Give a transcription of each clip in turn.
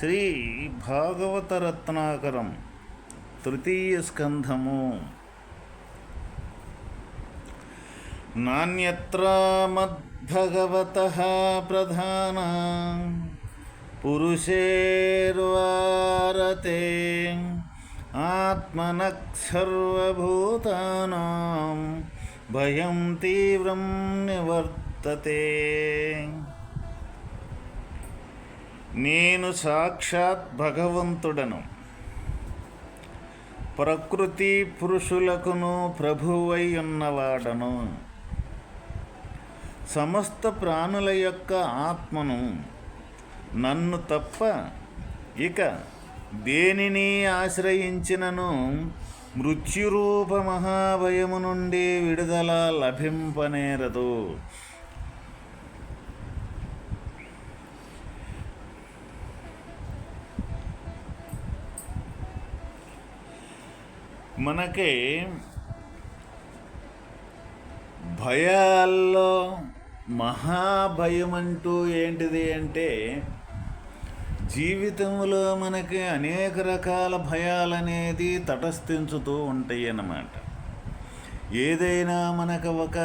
శ్రీ భాగవత రత్నాకరం తృతీయ స్కంధము. నాణ్యత్ర మద్భగవత ప్రధాన పురుషేర్వారతే ఆత్మనః భయం తీవ్రం నివర్తతే. నేను సాక్షాత్ భగవంతుడను. ప్రకృతి పురుషులకును ప్రభువై ఉన్నవాడను. సమస్త ప్రాణుల యొక్క ఆత్మను నన్ను తప్ప ఇక దేనిని ఆశ్రయించినను మృత్యురూప మహాభయము నుండి విడుదల లభింపనేరదు. మనకి భయాల్లో మహాభయం అంటూ ఏంటిది అంటే జీవితంలో మనకి అనేక రకాల భయాలనేది తటస్థించుతూ ఉంటాయి అన్నమాట ఏదైనా మనకు ఒక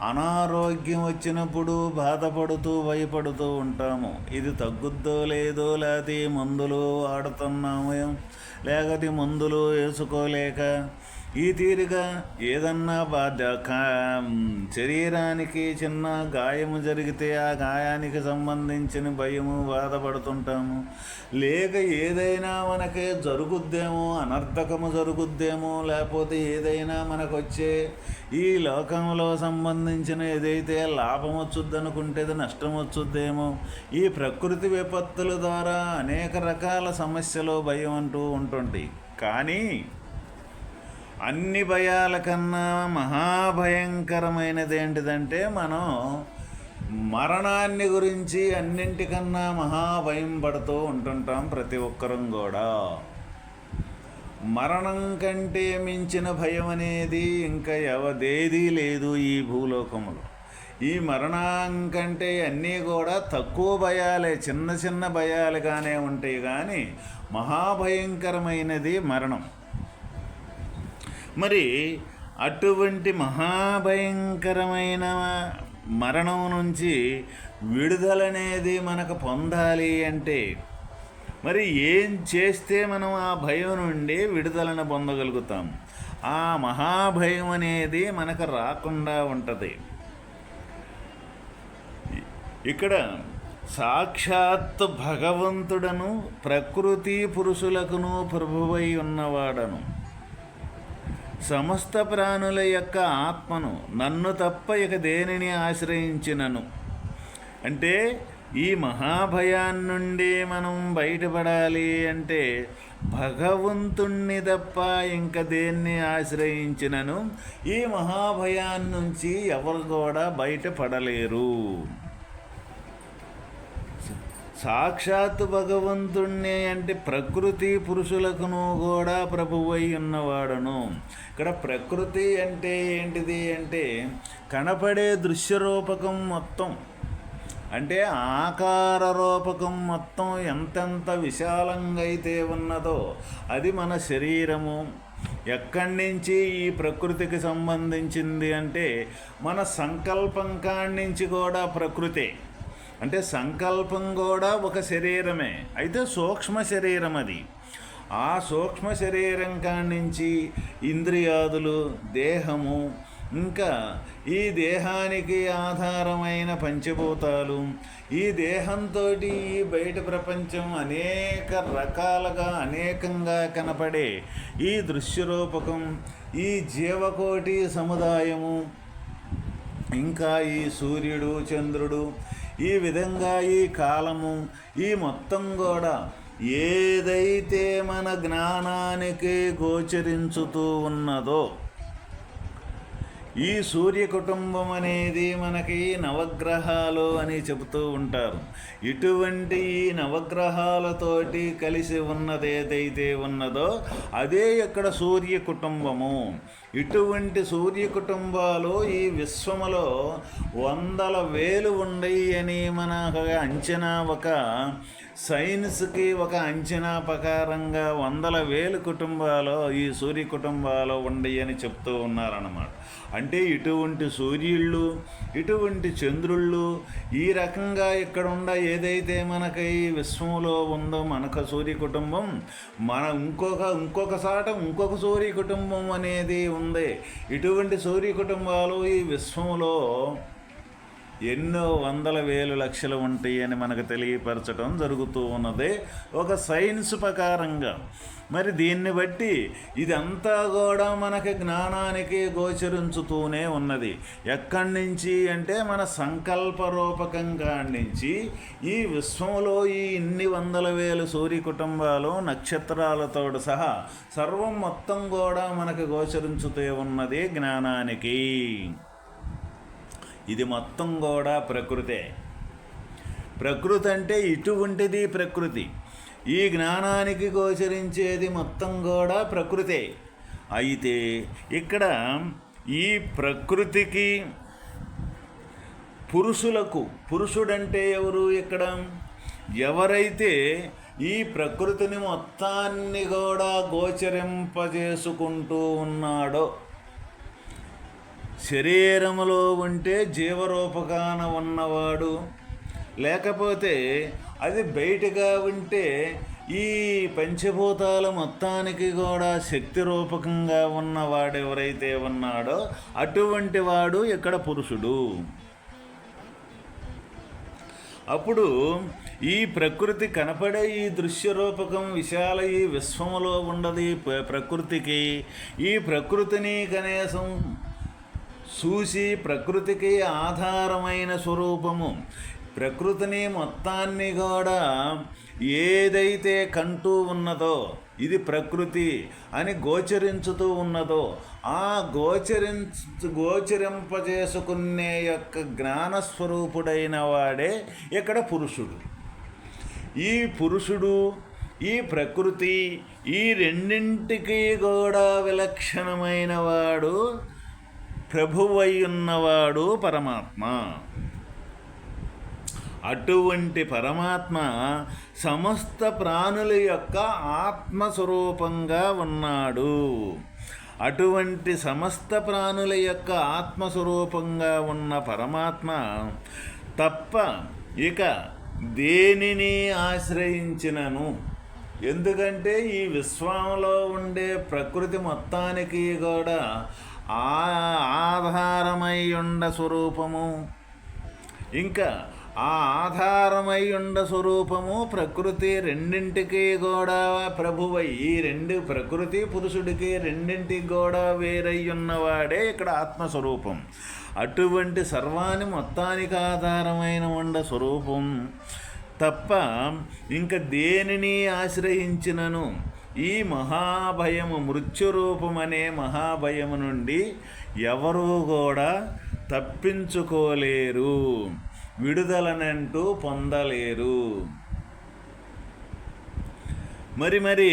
అనారోగ్యం వచ్చినప్పుడు బాధపడుతూ భయపడుతూ ఉంటాము. ఇది తగ్గుద్దో లేదో లేకపోతే మందులు వాడుతున్నాము. లేకపోతే మందులు వేసుకోలేక ఈ తీరుగా ఏదన్నా బాధ శరీరానికి చిన్న గాయము జరిగితే ఆ గాయానికి సంబంధించిన భయము బాధపడుతుంటాము. లేక ఏదైనా మనకి జరుగుద్దేమో అనర్థకము జరుగుద్దేమో లేకపోతే ఏదైనా మనకు వచ్చే ఈ లోకంలో సంబంధించిన ఏదైతే లాభం వచ్చుద్దనుకుంటే నష్టం వచ్చుద్దేమో ఈ ప్రకృతి విపత్తుల ద్వారా అనేక రకాల సమస్యలు భయం అంటూ ఉంటుంటాయి. కానీ అన్ని భయాల కన్నా మహాభయంకరమైనది ఏంటిదంటే మనం మరణాన్ని గురించి అన్నింటికన్నా మహాభయం పడుతూ ఉంటుంటాం ప్రతి ఒక్కరం కూడా. మరణం కంటే మించిన భయం అనేది ఇంకా ఎవదేదీ లేదు ఈ భూలోకములో. ఈ మరణం కంటే అన్నీ కూడా తక్కువ భయాలే చిన్న చిన్న భయాలుగానే ఉంటాయి కానీ మహాభయంకరమైనది మరణం. మరి అటువంటి మహాభయంకరమైన మరణం నుంచి విడుదలనేది మనకు పొందాలి అంటే మరి ఏం చేస్తే మనం ఆ భయం నుండి విడుదలను పొందగలుగుతాం? ఆ మహాభయం అనేది మనకు రాకుండా ఉంటుంది. ఇక్కడ సాక్షాత్ భగవంతుడను ప్రకృతి పురుషులకును ప్రభువై ఉన్నవాడను. సమస్త ప్రాణుల యొక్క ఆత్మను నన్ను తప్ప ఇక దేనిని ఆశ్రయించినను. అంటే ఈ మహాభయాన్నుండి మనం బయటపడాలి అంటే భగవంతుణ్ణి తప్ప ఇంక దేన్ని ఆశ్రయించినను? ఈ మహాభయాన్నుంచి ఎవరు కూడా బయటపడలేరు. సాక్షాత్ భగవంతుణ్ణి అంటే ప్రకృతి పురుషులకును కూడా ప్రభువై ఉన్నవాడను. ఇక్కడ ప్రకృతి అంటే ఏంటిది అంటే కనపడే దృశ్యరూపకం మొత్తం. అంటే ఆకార రూపకం మొత్తం ఎంతెంత విశాలంగా అయితే ఉన్నదో అది మన శరీరము. ఎక్కడి నుంచి ఈ ప్రకృతికి సంబంధించింది అంటే మన సంకల్పం కాడి నుంచి కూడా ప్రకృతే. అంటే సంకల్పం కూడా ఒక శరీరమే. అయితే సూక్ష్మ శరీరం అది. ఆ సూక్ష్మ శరీరం కానించి ఇంద్రియాదులు దేహము ఇంకా ఈ దేహానికి ఆధారమైన పంచభూతాలు ఈ దేహంతో ఈ బయట ప్రపంచం అనేక రకాలుగా అనేకంగా కనపడే ఈ దృశ్యరూపకం ఈ జీవకోటి సముదాయము ఇంకా ఈ సూర్యుడు చంద్రుడు ఈ విధంగా ఈ కాలము ఈ మొత్తం కూడా ఏదైతే మన జ్ఞానానికి గోచరించుతూ ఉన్నదో ఈ సూర్య కుటుంబం అనేది మనకి నవగ్రహాలు అని చెబుతూ ఉంటారు. ఇటువంటి ఈ నవగ్రహాలతోటి కలిసి ఉన్నది ఏదైతే ఉన్నదో అదే ఇక్కడ సూర్య కుటుంబము ఇటువంటి సూర్య కుటుంబాలు ఈ విశ్వములో వందల వేలు ఉండయి అని మన అంచనా ఒక సైన్స్కి ఒక అంచనా ప్రకారంగా వందల వేలు కుటుంబాలు ఈ సూర్య కుటుంబాలు ఉండయి అని చెప్తూ ఉన్నారన్నమాట. అంటే ఇటువంటి సూర్యుళ్ళు ఇటువంటి చంద్రుళ్ళు ఈ రకంగా ఇక్కడ ఉండ ఏదైతే మనకి ఈ విశ్వంలో ఉందో మనకు సూర్య కుటుంబం మన ఇంకొక ఇంకొక సాట ఇంకొక సూర్య కుటుంబం అనేది ఉంది. ఇటువంటి సూర్య కుటుంబాలు ఈ విశ్వంలో ఎన్నో వందల వేలు లక్షలు ఉంటాయి అని మనకు తెలియపరచడం జరుగుతూ ఉన్నది. ఒక సైన్స్ ప్రకారంగా. మరి దీన్ని బట్టి ఇదంతా కూడా మనకి జ్ఞానానికి గోచరించుతూనే ఉన్నది. ఎక్కడి నుంచి అంటే మన సంకల్ప రూపకంగా నుంచి ఈ విశ్వంలో ఈ ఇన్ని వందల వేలు సూర్య కుటుంబాలు నక్షత్రాలతో సహా సర్వం మొత్తం కూడా మనకు గోచరించుతూ ఉన్నది జ్ఞానానికి. ఇది మొత్తం కూడా ప్రకృతే. ప్రకృతి అంటే ఇటువంటిది ప్రకృతి. ఈ జ్ఞానానికి గోచరించేది మొత్తం కూడా ప్రకృతే. అయితే ఇక్కడ ఈ ప్రకృతికి పురుషులకు పురుషుడంటే ఎవరు ఇక్కడ? ఎవరైతే ఈ ప్రకృతిని మొత్తాన్ని కూడా గోచరింపజేసుకుంటూ ఉన్నాడో శరీరములో ఉంటే జీవరూపకాన ఉన్నవాడు. లేకపోతే అది బయటగా ఉంటే ఈ పంచభూతాల మొత్తానికి కూడా శక్తి రూపకంగా ఉన్నవాడు ఎవరైతే ఉన్నాడో అటువంటి వాడు ఇక్కడ పురుషుడు. అప్పుడు ఈ ప్రకృతి కనపడే ఈ దృశ్య రూపకం విశాల ఈ విశ్వములో ఉండదు ప్రకృతికి. ఈ ప్రకృతిని కనీసం చూసి ప్రకృతికి ఆధారమైన స్వరూపము. ప్రకృతిని మొత్తాన్ని కూడా ఏదైతే కంటూ ఉన్నదో ఇది ప్రకృతి అని గోచరించుతూ ఉన్నదో ఆ గోచరించ గోచరింపజేసుకునే యొక్క జ్ఞానస్వరూపుడైన వాడే ఇక్కడ పురుషుడు. ఈ పురుషుడు ఈ ప్రకృతి ఈ రెండింటికి కూడా విలక్షణమైన వాడు ప్రభువై ఉన్నవాడు పరమాత్మ. అటువంటి పరమాత్మ సమస్త ప్రాణుల యొక్క ఆత్మస్వరూపంగా ఉన్నాడు. అటువంటి సమస్త ప్రాణుల యొక్క ఆత్మస్వరూపంగా ఉన్న పరమాత్మ తప్ప ఇక దేనిని ఆశ్రయించినను? ఎందుకంటే ఈ విశ్వంలో ఉండే ప్రకృతి మొత్తానికి కూడా ఆధారమై ఉండ స్వరూపము. ఇంకా ఆ ఆధారమయ్యుండ ఉండ స్వరూపము ప్రకృతి రెండింటికి కూడా ప్రభువై. ఈ రెండు ప్రకృతి పురుషుడికి రెండింటికి కూడా వేరయ్యున్నవాడే ఇక్కడ ఆత్మస్వరూపం. అటువంటి సర్వాన్ని మొత్తానికి ఆధారమైన ఉండ స్వరూపం తప్ప ఇంకా దేనిని ఆశ్రయించినను? ఈ మహాభయము మృత్యురూపమనే మహాభయము నుండి ఎవరూ కూడా తప్పించుకోలేరు విడుదలనంటూ పొందలేరు. మరి మరి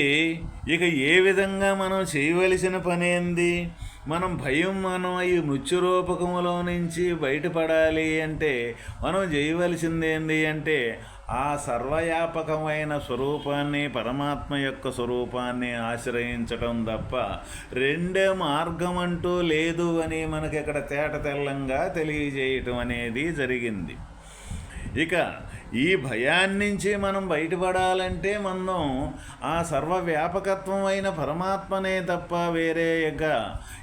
ఇక ఏ విధంగా మనం చేయవలసిన పని ఏంది? మనం భయం మనం ఈ మృత్యురూపకములో నుంచి బయటపడాలి అంటే మనం చేయవలసింది ఏంది అంటే ఆ సర్వవ్యాపకమైన స్వరూపాన్ని పరమాత్మ యొక్క స్వరూపాన్ని ఆశ్రయించటం తప్ప రెండే మార్గం అంటూ లేదు అని మనకి ఇక్కడ తేట తెల్లంగా తెలియజేయటం అనేది జరిగింది. ఇక ఈ భయాన్నించి మనం బయటపడాలంటే మనం ఆ సర్వవ్యాపకత్వం అయిన పరమాత్మనే తప్ప వేరే ఇక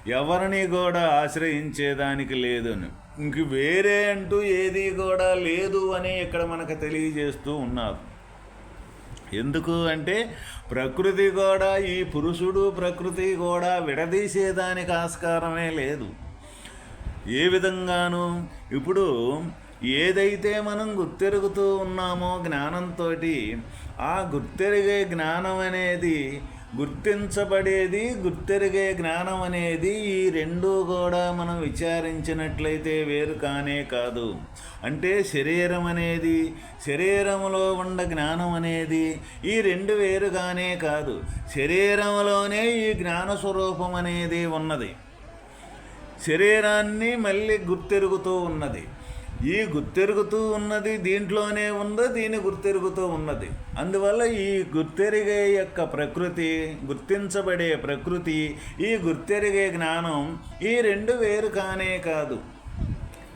ఎవరిని కూడా ఆశ్రయించేదానికి లేదును ఇంక వేరే అంటూ ఏది కూడా లేదు అని ఇక్కడ మనకు తెలియజేస్తూ ఉన్నారు. ఎందుకు అంటే ప్రకృతి కూడా ఈ పురుషుడు ప్రకృతి కూడా విడదీసేదానికి ఆస్కారమే లేదు. ఏ విధంగాను ఇప్పుడు ఏదైతే మనం గుర్తెరుగుతూ ఉన్నామో జ్ఞానంతో ఆ గుర్తెరిగే జ్ఞానం అనేది గుర్తించబడేది గుర్తెరిగే జ్ఞానం అనేది ఈ రెండు కూడా మనం విచారించినట్లయితే వేరు కానే కాదు. అంటే శరీరం అనేది శరీరంలో ఉన్న జ్ఞానం అనేది ఈ రెండు వేరుగానే కాదు. శరీరంలోనే ఈ జ్ఞాన స్వరూపం అనేది ఉన్నది. శరీరాన్ని మళ్ళీ గుర్తెరుగుతూ ఉన్నది. ఈ గుర్తెరుగుతూ ఉన్నది దీంట్లోనే ఉందో దీని గుర్తెరుగుతూ ఉన్నది. అందువల్ల ఈ గుర్తెరిగే యొక్క ప్రకృతి గుర్తించబడే ప్రకృతి ఈ గుర్తెరిగే జ్ఞానం ఈ రెండు వేరు కానే కాదు.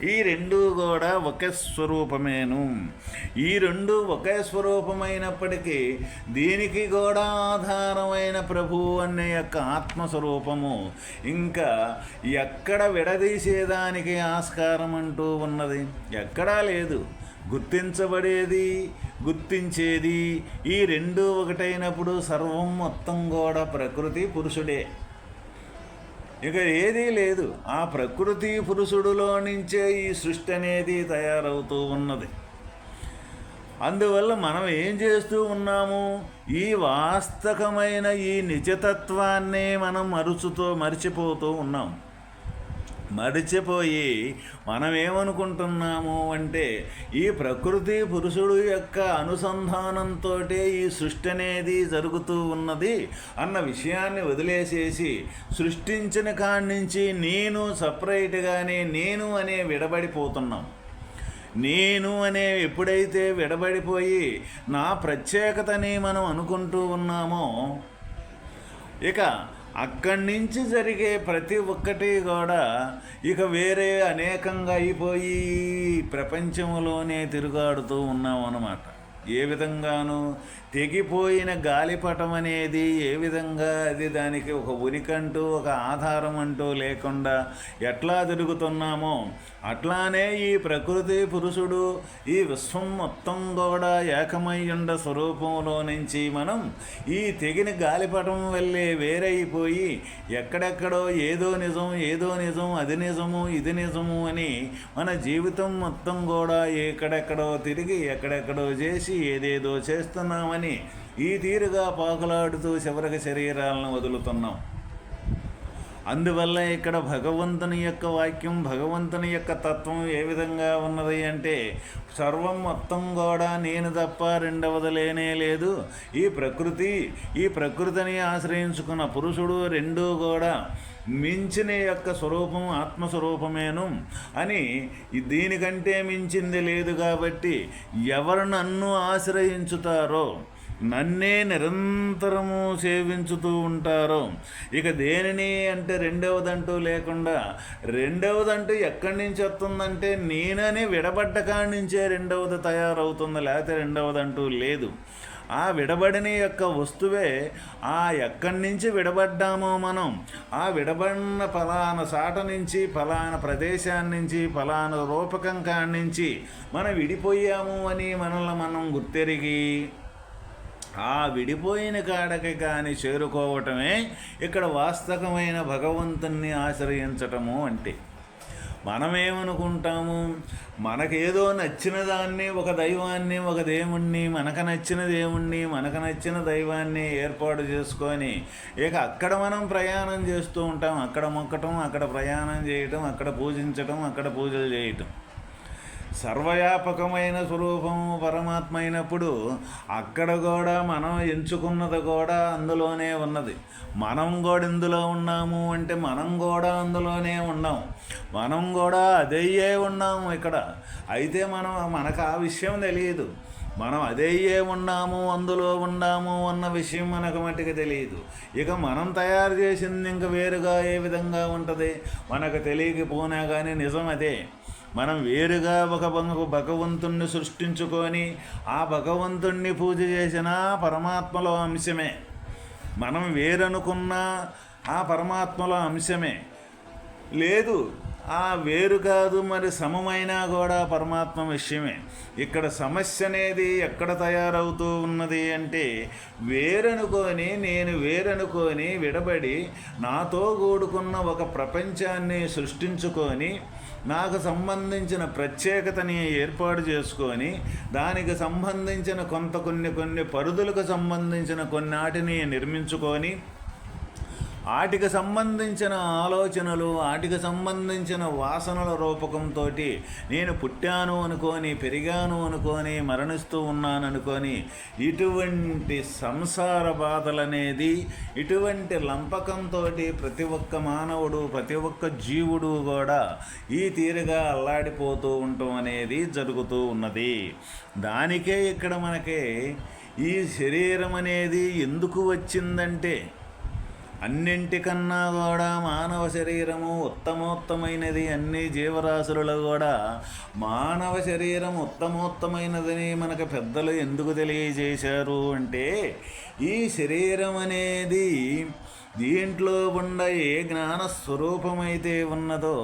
ఈ రెండు కూడా ఒకే స్వరూపమేను. ఈ రెండు ఒకే స్వరూపమైనప్పటికీ దీనికి కూడా ఆధారమైన ప్రభు అనే యొక్క ఆత్మస్వరూపము ఇంకా ఎక్కడ విడదీసేదానికి ఆస్కారం అంటూ ఉన్నది. ఎక్కడా లేదు. గుర్తించబడేది గుర్తించేది ఈ రెండు ఒకటైనప్పుడు సర్వం మొత్తం కూడా ప్రకృతి పురుషుడే. ఇక ఏదీ లేదు. ఆ ప్రకృతి పురుషుడులో నుంచే ఈ సృష్టి అనేది తయారవుతూ ఉన్నది. అందువల్ల మనం ఏం చేస్తూ ఉన్నాము? ఈ వాస్తవమైన ఈ నిజతత్వాన్నే మనం మరుచుతో మరిచిపోతూ ఉన్నాం. మరిచిపోయి మనం ఏమనుకుంటున్నాము అంటే ఈ ప్రకృతి పురుషుడు యొక్క అనుసంధానంతో ఈ సృష్టి అనేది జరుగుతూ ఉన్నది అన్న విషయాన్ని వదిలేసేసి సృష్టించిన కాడి నుంచి నేను సపరేట్గానే నేను అనే విడబడిపోతున్నాం. నేను అనే ఎప్పుడైతే విడబడిపోయి నా ప్రత్యేకతని మనం అనుకుంటూ ఉన్నామో ఇక అక్కడి నుంచి జరిగే ప్రతి ఒక్కటి కూడా ఇక వేరే అనేకంగా అయిపోయి ప్రపంచంలోనే తిరుగాడుతూ ఉన్నాం అన్నమాట ఏ విధంగానూ తెగిపోయిన గాలిపటం అనేది ఏ విధంగా అది దానికి ఒక ఉనికంటూ ఒక ఆధారం అంటూ లేకుండా ఎట్లా తిరుగుతున్నామో అట్లానే ఈ ప్రకృతి పురుషుడు ఈ విశ్వం మొత్తం కూడా ఏకమయ్యుండ స్వరూపంలో నుంచి మనం ఈ తెగిన గాలిపటం వల్లే వేరైపోయి ఎక్కడెక్కడో ఏదో నిజం ఏదో నిజం అది నిజము ఇది నిజము అని మన జీవితం మొత్తం కూడా ఎక్కడెక్కడో తిరిగి ఎక్కడెక్కడో చేసి ఏదేదో చేస్తున్నామని అని ఈ తీరుగా పాకులాడుతూ చివరికి శరీరాలను వదులుతున్నాం. అందువల్ల ఇక్కడ భగవంతుని యొక్క వాక్యం భగవంతుని యొక్క తత్వం ఏ విధంగా ఉన్నది అంటే సర్వం మొత్తం కూడా నేను తప్ప రెండవది లేనే లేదు. ఈ ప్రకృతి ఈ ప్రకృతిని ఆశ్రయించుకున్న పురుషుడు రెండూ కూడా మించిన యొక్క స్వరూపం ఆత్మస్వరూపమేను అని దీనికంటే మించింది లేదు కాబట్టి ఎవరు నన్ను ఆశ్రయించుతారో నన్నే నిరంతరము సేవించుతూ ఉంటారు. ఇక దేనిని అంటే రెండవదంటూ లేకుండా రెండవదంటూ ఎక్కడి నుంచి వస్తుందంటే నేనని విడబడ్డ కాడి నుంచే రెండవది తయారవుతుంది లేకపోతే రెండవదంటూ లేదు. ఆ విడబడిన యొక్క వస్తువే ఆ ఎక్కడి నుంచి విడబడ్డామో మనం. ఆ విడబడిన ఫలాన సాట నుంచి ఫలాన ప్రదేశాన్ని నుంచి ఫలాన రూపకం కాడి నుంచి మనం విడిపోయాము అని మనల్ని మనం గుర్తెరిగి ఆ విడిపోయిన కాడకి కానీ చేరుకోవటమే ఇక్కడ వాస్తవమైన భగవంతుణ్ణి ఆశ్రయించటము అంటే. మనమేమనుకుంటాము? మనకేదో నచ్చిన దాన్ని ఒక దైవాన్ని ఒక దేవుణ్ణి మనకు నచ్చిన దేవుణ్ణి మనకు నచ్చిన దైవాన్ని ఏర్పాటు చేసుకొని ఇక అక్కడ మనం ప్రయాణం చేస్తూ ఉంటాం. అక్కడ మొక్కటం అక్కడ ప్రయాణం చేయటం అక్కడ పూజించటం అక్కడ పూజలు చేయటం. సర్వవ్యాపకమైన స్వరూపము పరమాత్మ అయినప్పుడు అక్కడ కూడా మనం ఎంచుకున్నది కూడా అందులోనే ఉన్నది. మనం కూడా ఇందులో ఉన్నాము అంటే మనం కూడా అందులోనే ఉన్నాం. మనం కూడా అదయ్యే ఉన్నాము ఇక్కడ. అయితే మనం మనకు ఆ విషయం తెలియదు. మనం అదయ్యే ఉన్నాము అందులో ఉన్నాము అన్న విషయం మనకు మట్టికి తెలియదు. ఇక మనం తయారు చేసింది ఇంక వేరుగా ఏ విధంగా ఉంటుంది? మనకు తెలియకపోయినా కానీ నిజం అదే. మనం వేరుగా ఒక భగవంతుణ్ణి సృష్టించుకొని ఆ భగవంతుణ్ణి పూజ చేసిన పరమాత్మలో అంశమే. మనం వేరనుకున్న ఆ పరమాత్మలో అంశమే. లేదు ఆ వేరు కాదు మరి సమమైనా కూడా పరమాత్మ విషయమే. ఇక్కడ సమస్య అనేది ఎక్కడ తయారవుతూ ఉన్నది అంటే వేరనుకొని నేను వేరనుకొని విడబడి నాతో కూడుకున్న ఒక ప్రపంచాన్ని సృష్టించుకొని నాకు సంబంధించిన ప్రత్యేకతని ఏర్పాటు చేసుకొని దానికి సంబంధించిన కొంత కొన్ని కొన్ని పరిధులకు సంబంధించిన కొన్నాటిని నిర్మించుకొని ఆటికి సంబంధించిన ఆలోచనలు ఆటికి సంబంధించిన వాసనల రూపకంతో నేను పుట్టాను అనుకొని పెరిగాను అనుకొని మరణిస్తూ ఉన్నాను అనుకొని ఇటువంటి సంసార బాధలనేది ఇటువంటి లంపకంతో ప్రతి ఒక్క మానవుడు ప్రతి ఒక్క జీవుడు కూడా ఈ తీరుగా అల్లాడిపోతూ ఉండటం అనేది జరుగుతూ ఉన్నది. దానికే ఇక్కడ మనకి ఈ శరీరం అనేది ఎందుకు వచ్చిందంటే అన్నింటికన్నా కూడా మానవ శరీరము ఉత్తమోత్తమైనది అన్ని జీవరాశులలో కూడా. మానవ శరీరం ఉత్తమోత్తమైనదని మనకు పెద్దలు ఎందుకు తెలియజేశారు అంటే ఈ శరీరం అనేది దీంట్లో ఉన్న ఏ జ్ఞాన స్వరూపమైతే ఉన్నదో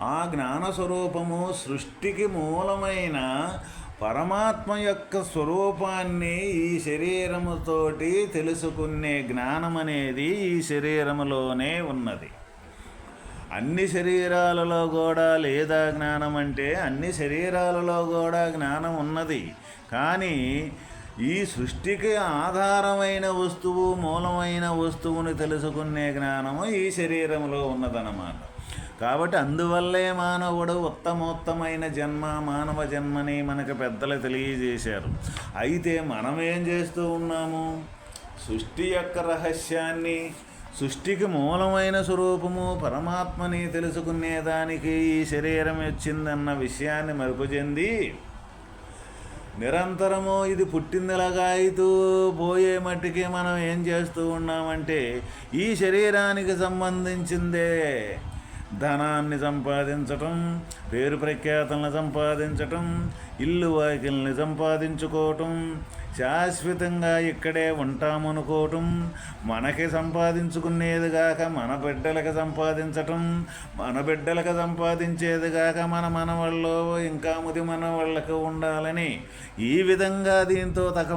ఆ జ్ఞాన స్వరూపము సృష్టికి మూలమైన పరమాత్మ యొక్క స్వరూపాన్ని ఈ శరీరముతోటి తెలుసుకునే జ్ఞానం అనేది ఈ శరీరములోనే ఉన్నది. అన్ని శరీరాలలో కూడా లేదా జ్ఞానం అంటే అన్ని శరీరాలలో కూడా జ్ఞానం ఉన్నది. కానీ ఈ సృష్టికి ఆధారమైన వస్తువు మూలమైన వస్తువుని తెలుసుకునే జ్ఞానము ఈ శరీరంలో ఉన్నదన్నమాట. కాబట్టి అందువల్లే మానవుడు ఉత్తమోత్తమైన జన్మ మానవ జన్మని మనకు పెద్దలు తెలియజేశారు. అయితే మనం ఏం చేస్తూ ఉన్నాము? సృష్టి యొక్క రహస్యాన్ని సృష్టికి మూలమైన స్వరూపము పరమాత్మని తెలుసుకునేదానికి ఈ శరీరం వచ్చిందన్న విషయాన్ని మరుపు చెంది నిరంతరము ఇది పుట్టిందిలాగా అవుతూ పోయే మట్టికి మనం ఏం చేస్తూ ఉన్నామంటే ఈ శరీరానికి సంబంధించిందే ధనాన్ని సంపాదించటం పేరు ప్రఖ్యాతలను సంపాదించటం ఇల్లు వాకిల్ని సంపాదించుకోవటం శాశ్వతంగా ఇక్కడే ఉంటామనుకోవటం మనకి సంపాదించుకునేది కాక మన బిడ్డలకు సంపాదించటం మన బిడ్డలకు సంపాదించేది కాక మన మనవాళ్ళు ఇంకా ముది మనవాళ్ళకు ఉండాలని ఈ విధంగా దీంతో తక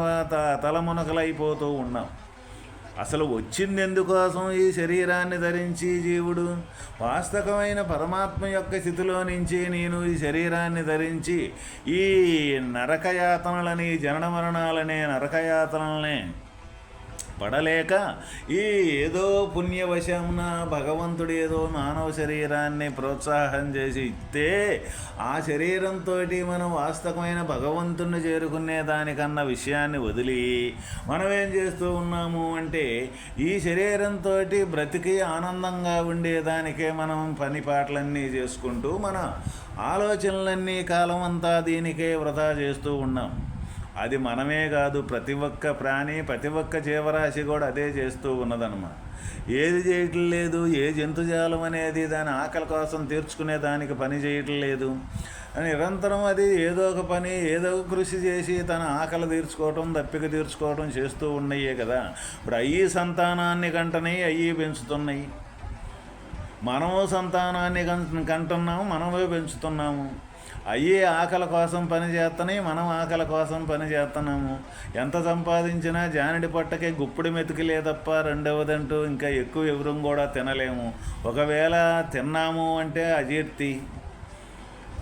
తలమునకలైపోతూ ఉన్నాం. అసలు వచ్చింది ఎందుకోసం ఈ శరీరాన్ని ధరించి జీవుడు? వాస్తవమైన పరమాత్మ యొక్క స్థితిలో నుంచి నేను ఈ శరీరాన్ని ధరించి ఈ నరకయాతనలని జనన మరణాలనే నరకయాతనలనే పడలేక ఈ ఏదో పుణ్యవశమున భగవంతుడు ఏదో మానవ శరీరాన్ని ప్రోత్సాహం చేసి ఇస్తే ఆ శరీరంతో మనం వాస్తవమైన భగవంతుణ్ణి చేరుకునే దానికన్నా విషయాన్ని వదిలి మనం ఏం చేస్తూ ఉన్నాము అంటే ఈ శరీరంతో బ్రతికి ఆనందంగా ఉండేదానికే మనం పని పాటలన్నీ చేసుకుంటూ మన ఆలోచనలన్నీ కాలం అంతా దీనికే వృధా చేస్తూ ఉన్నాం. అది మనమే కాదు ప్రతి ఒక్క ప్రాణి ప్రతి ఒక్క జీవరాశి కూడా అదే చేస్తూ ఉన్నదన్నమాట. ఏది చేయటం లేదు ఏ జంతుజాలం అనేది దాని ఆకలి కోసం తీర్చుకునే దానికి పని చేయటం లేదు నిరంతరం అది ఏదో ఒక పని ఏదో ఒక కృషి చేసి తన ఆకలి తీర్చుకోవటం దప్పిక తీర్చుకోవటం చేస్తూ ఉన్నాయే కదా. ఇప్పుడు అయ్యి సంతానాన్ని కంటనే అయ్యి పెంచుతున్నాయి. మనము సంతానాన్ని కంటున్నాము మనమే పెంచుతున్నాము. అయ్యే ఆకలి కోసం పని చేస్తున్నాయి మనం ఆకలి కోసం పని చేస్తున్నాము ఎంత సంపాదించినా జానడి పట్టకే గుప్పుడు మెతికిలే తప్ప రెండవదంటూ ఇంకా ఎక్కువ వివరం కూడా తినలేము. ఒకవేళ తిన్నాము అంటే అజీర్తి.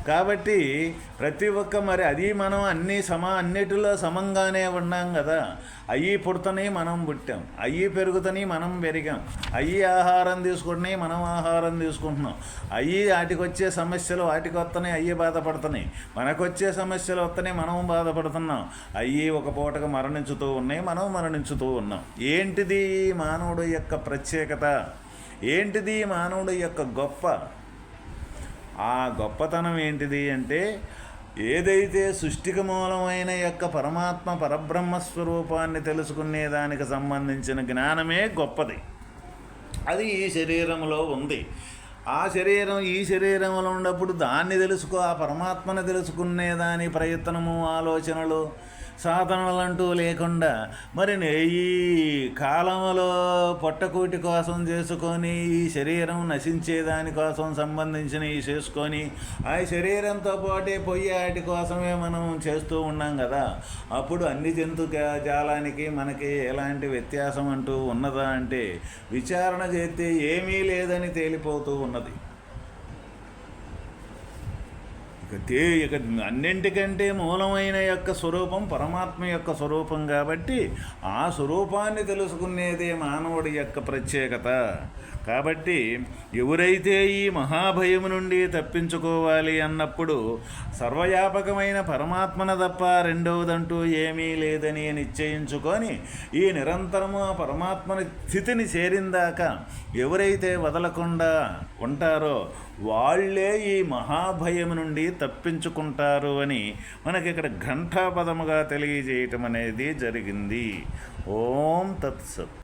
కాబట్టి ప్రతి ఒక్క మరి అది మనం అన్ని సమ అన్నిటిలో సమంగానే ఉన్నాం కదా. అయ్యి పుడతని మనం పుట్టాం. అయ్యి పెరుగుతని మనం పెరిగాం. అయ్యి ఆహారం తీసుకుంటున్నాయి మనం ఆహారం తీసుకుంటున్నాం. అయ్యి వాటికి వచ్చే సమస్యలు వాటికి వస్తున్నాయి అయ్యి బాధపడుతున్నాయి మనకు వచ్చే సమస్యలు వస్తున్నాయి మనం బాధపడుతున్నాం. అయ్యి ఒక పూటకు మరణించుతూ ఉన్నాయి మనం మరణించుతూ ఉన్నాం. ఏంటిది మానవుడు యొక్క ప్రత్యేకత? ఏంటిది మానవుడు యొక్క గొప్ప ఆ గొప్పతనం ఏంటిది అంటే ఏదైతే సృష్టికి మూలమైన యొక్క పరమాత్మ పరబ్రహ్మ స్వరూపాన్ని తెలుసుకునే దానికి సంబంధించిన జ్ఞానమే గొప్పది. అది ఈ శరీరంలో ఉంది. ఆ శరీరం ఈ శరీరంలో ఉన్నప్పుడు దాన్ని తెలుసుకో ఆ పరమాత్మను తెలుసుకునే దాని ప్రయత్నము ఆలోచనలు సాధనలంటూ లేకుండా మరి నే- ఈ కాలంలో పొట్టకూటి కోసం చేసుకొని ఈ శరీరం నశించే దానికోసం సంబంధించినవి చేసుకొని ఆ శరీరంతో పాటే పొయ్యి వాటి కోసమే మనం చేస్తూ ఉన్నాం కదా. అప్పుడు అన్ని జంతు జాలానికి మనకి ఎలాంటి వ్యత్యాసం అంటూ ఉన్నదా అంటే విచారణ చేస్తే ఏమీ లేదని తేలిపోతూ ఉన్నది. ఇక తే ఇక అన్నింటికంటే మూలమైన యొక్క స్వరూపం పరమాత్మ యొక్క స్వరూపం కాబట్టి ఆ స్వరూపాన్ని తెలుసుకునేదే మానవుడి యొక్క ప్రత్యేకత. కాబట్టి ఎవరైతే ఈ మహాభయము నుండి తప్పించుకోవాలి అన్నప్పుడు సర్వవ్యాపకమైన పరమాత్మన తప్ప రెండవదంటూ ఏమీ లేదని నిశ్చయించుకొని ఈ నిరంతరము ఆ పరమాత్మన స్థితిని చేరిందాక ఎవరైతే వదలకుండా ఉంటారో వాళ్ళే ఈ మహాభయం నుండి తప్పించుకుంటారు అని మనకి ఇక్కడ ఘంటాపదముగా తెలియజేయటం అనేది జరిగింది. ఓం తత్సత్.